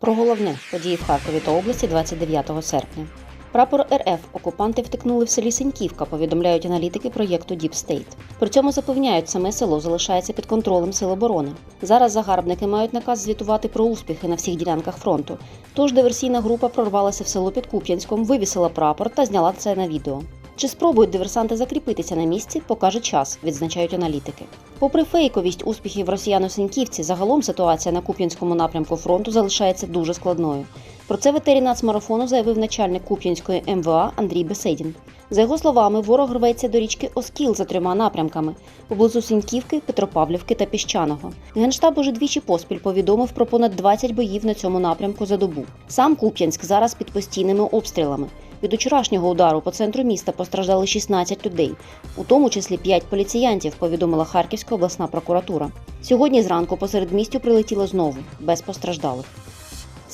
Про головне події в Харкові та області 29 серпня. Прапор РФ окупанти втекнули в селі Сеньківка, повідомляють аналітики проєкту Deep State. При цьому запевняють, саме село залишається під контролем Сил оборони. Зараз загарбники мають наказ звітувати про успіхи на всіх ділянках фронту. Тож диверсійна група прорвалася в село під Куп'янськом, вивісила прапор та зняла це на відео. Чи спробують диверсанти закріпитися на місці, покаже час, відзначають аналітики. Попри фейковість успіхів росіян у Сеньківці, загалом ситуація на Куп'янському напрямку фронту залишається дуже складною. Про це в етері нацмарафону заявив начальник Куп'янської МВА Андрій Беседін. За його словами, ворог рветься до річки Оскіл за трьома напрямками поблизу Сіньківки, Петропавлівки та Піщаного. Генштаб уже двічі поспіль повідомив про понад 20 боїв на цьому напрямку за добу. Сам Куп'янськ зараз під постійними обстрілами. Від учорашнього удару по центру міста постраждали 16 людей, у тому числі 5 поліціянтів, повідомила Харківська обласна прокуратура. Сьогодні зранку посеред містю прилетіло знову, без постраждалих.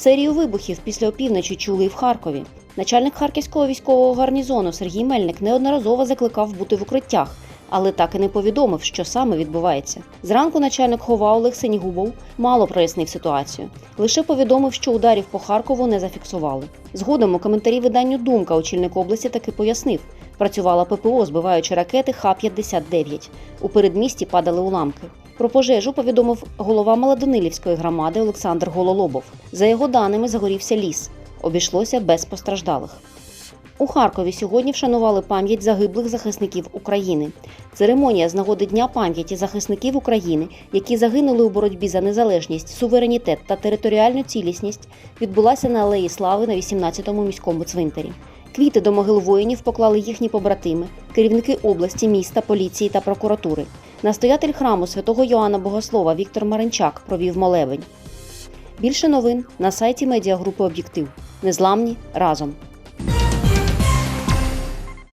Серію вибухів після опівночі чули і в Харкові. Начальник харківського військового гарнізону Сергій Мельник неодноразово закликав бути в укриттях, але так і не повідомив, що саме відбувається. Зранку начальник хова Олег Сенігубов мало прояснив ситуацію. Лише повідомив, що ударів по Харкову не зафіксували. Згодом у коментарі виданню Думка очільник області таки пояснив. Працювала ППО, збиваючи ракети Х-59. У передмісті падали уламки. Про пожежу повідомив голова Малодонилівської громади Олександр Гололобов. За його даними, загорівся ліс. Обійшлося без постраждалих. У Харкові сьогодні вшанували пам'ять загиблих захисників України. Церемонія з нагоди Дня пам'яті захисників України, які загинули у боротьбі за незалежність, суверенітет та територіальну цілісність, відбулася на Алеї Слави на 18-му міському цвинтарі. Квіти до могил воїнів поклали їхні побратими, керівники області, міста, поліції та прокуратури. Настоятель храму святого Йоанна Богослова Віктор Маринчак провів молебень. Більше новин на сайті медіагрупи Об'єктив. Незламні разом.